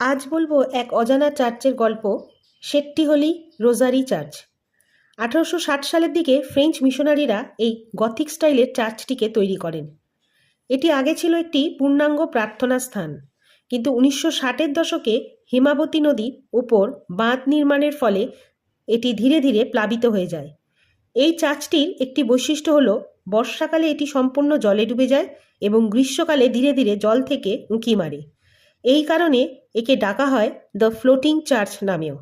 আজ বলব এক অজানা চার্চের গল্প, সেটটি হলি, রোজারি চার্চ। আঠারোশো ষাট সালের দিকে ফ্রেঞ্চ মিশনারিরা এই গথিক স্টাইলের চার্চটিকে তৈরি করেন। এটি আগে ছিল একটি পূর্ণাঙ্গ প্রার্থনা স্থান, কিন্তু উনিশশো ষাটের দশকে হেমাবতী নদীর ওপর বাঁধ নির্মাণের ফলে এটি ধীরে ধীরে প্লাবিত হয়ে যায়। এই চার্চটির একটি বৈশিষ্ট্য হলো, বর্ষাকালে এটি সম্পূর্ণ জলে ডুবে যায় এবং গ্রীষ্মকালে ধীরে ধীরে জল থেকে উঁকি মারে। এই কারণে একে ডাকা হয় দ্য ফ্লোটিং চার্চ নামেও।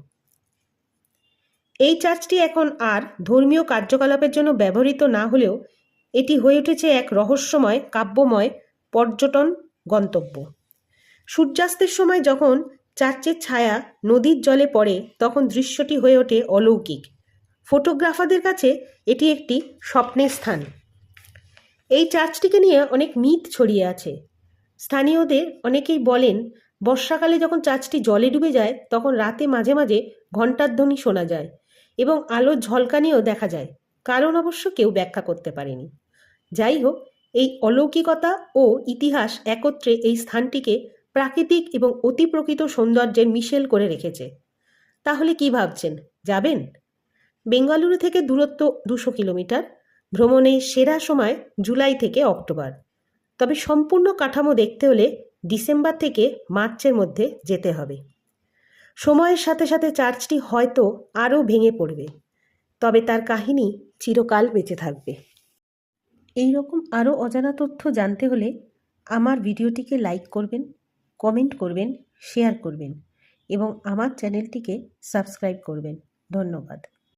এই চার্চটি এখন আর ধর্মীয় কার্যকলাপের জন্য ব্যবহৃত না হলেও এটি হয়ে উঠেছে এক রহস্যময়, কাব্যময়, পর্যটন গন্তব্য। সূর্যাস্তের সময় যখন চার্চের ছায়া নদীর জলে পড়ে, তখন দৃশ্যটি হয়ে ওঠে অলৌকিক। ফটোগ্রাফারদের কাছে এটি একটি স্বপ্নের স্থান। এই চার্চটিকে নিয়ে অনেক মিথ ছড়িয়ে আছে। স্থানীয়দের অনেকেই বলেন, বর্ষাকালে যখন চার্চটি জলে ডুবে যায়, তখন রাতে মাঝে মাঝে ঘণ্টার ধ্বনি শোনা যায় এবং আলোর ঝলকানিও দেখা যায়। কারণ অবশ্য কেউ ব্যাখ্যা করতে পারেনি। যাই হোক, এই অলৌকিকতা ও ইতিহাস একত্রে এই স্থানটিকে প্রাকৃতিক এবং অতি প্রকৃত সৌন্দর্যের মিশেল করে রেখেছে। তাহলে কি ভাবছেন? যাবেন? বেঙ্গালুরু থেকে দূরত্ব দুশো কিলোমিটার, ভ্রমণের সেরা সময় জুলাই থেকে অক্টোবর। তবে সম্পূর্ণ কাঠামো দেখতে হলে ডিসেম্বর থেকে মার্চের মধ্যে যেতে হবে। সময়ের সাথে সাথে চার্চটি হয়তো আরও ভেঙে পড়বে, তবে তার কাহিনী চিরকাল বেঁচে থাকবে। এই রকম আরও অজানা তথ্য জানতে হলে আমার ভিডিওটিকে লাইক করবেন, কমেন্ট করবেন, শেয়ার করবেন এবং আমার চ্যানেলটিকে সাবস্ক্রাইব করবেন। ধন্যবাদ।